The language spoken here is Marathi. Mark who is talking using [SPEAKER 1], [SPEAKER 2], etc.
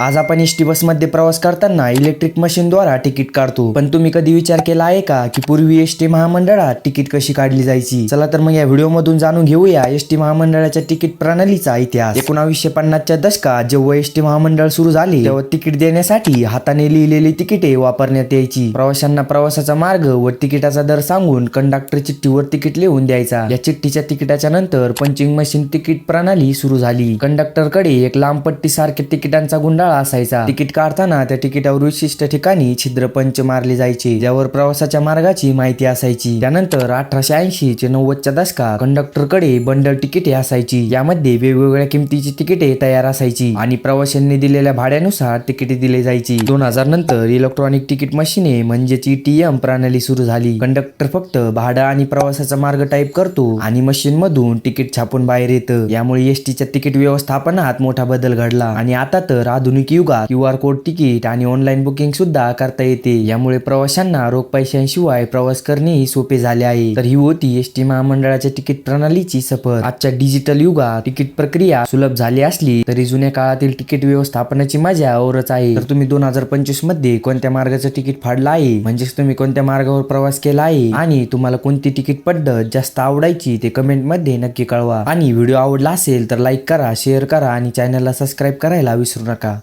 [SPEAKER 1] आज आपण एस टी बसमध्ये प्रवास करताना इलेक्ट्रिक मशीनद्वारा तिकीट काढतो. पण तुम्ही कधी विचार केला आहे का की पूर्वी एस टी महामंडळात तिकीट कशी काढली जायची? चला तर मग या व्हिडिओमधून जाणून घेऊया एस टी महामंडळाच्या तिकीट प्रणालीचा इतिहास. एकोणावीसशे पन्नासच्या दशकात जेव्हा एस टी महामंडळ सुरू झाले तेव्हा तिकीट देण्यासाठी हाताने लिहिलेली तिकिटे वापरण्यात यायची. प्रवाशांना प्रवासाचा मार्ग व तिकिटाचा दर सांगून कंडक्टर चिठ्ठीवर तिकीट लिहून द्यायचा. या चिठ्ठीच्या तिकिटाच्या नंतर पंचिंग मशीन तिकीट प्रणाली सुरू झाली. कंडक्टरकडे एक लांब पट्टी सारख्या तिकिटांचा गुंडाळा असायचा. तिकीट काढताना त्या तिकिटावर विशिष्ट ठिकाणी छिद्र पंच मारले जायचे ज्यावर प्रवासाच्या मार्गाची माहिती असायची. त्यानंतर अठराशे ऐंशी ते नव्वदच्या दशकात कंडक्टरकडे बंडल तिकिटे असायची. यामध्ये वेगवेगळ्या किमतीची तिकिटे तयार असायची आणि प्रवाशांनी दिलेल्या भाड्यानुसार तिकिटे दिले जायची. दोन हजार नंतर इलेक्ट्रॉनिक तिकीट मशीने म्हणजेच ईटीएम प्रणाली सुरू झाली. कंडक्टर फक्त भाडं आणि प्रवासाचा मार्ग टाईप करतो आणि मशीन मधून तिकीट छापून बाहेर येतं. यामुळे एसटीच्या तिकीट व्यवस्थापनात मोठा बदल घडला आणि आता तर आधुनिक युगात क्यू आर कोड तिकीट आणि ऑनलाईन बुकिंग सुद्धा करता येते. यामुळे प्रवाशांना रोख पैशांशिवाय प्रवास करणेही सोपे झाले आहे. तर ही होती एस टी महामंडळाच्या तिकीट प्रणालीची सफर. आजच्या डिजिटल युगात तिकीट प्रक्रिया सुलभ झाली असली तरी जुन्या काळातील तिकीट व्यवस्थापनाची मजा औरच आहे. तर तुम्ही दोन हजार पंचवीसमध्ये कोणत्या मार्गाचं तिकीट फाडलं आहे? म्हणजेच तुम्ही कोणत्या मार्गावर प्रवास केला आहे? आणि तुम्हाला कोणती तिकीट पद्धत जास्त आवडायची ते कमेंटमध्ये नक्की कळवा. आणि व्हिडिओ आवडला असेल तर लाईक करा शेअर करा आणि चॅनलला सबस्क्राईब करायला विसरू नका.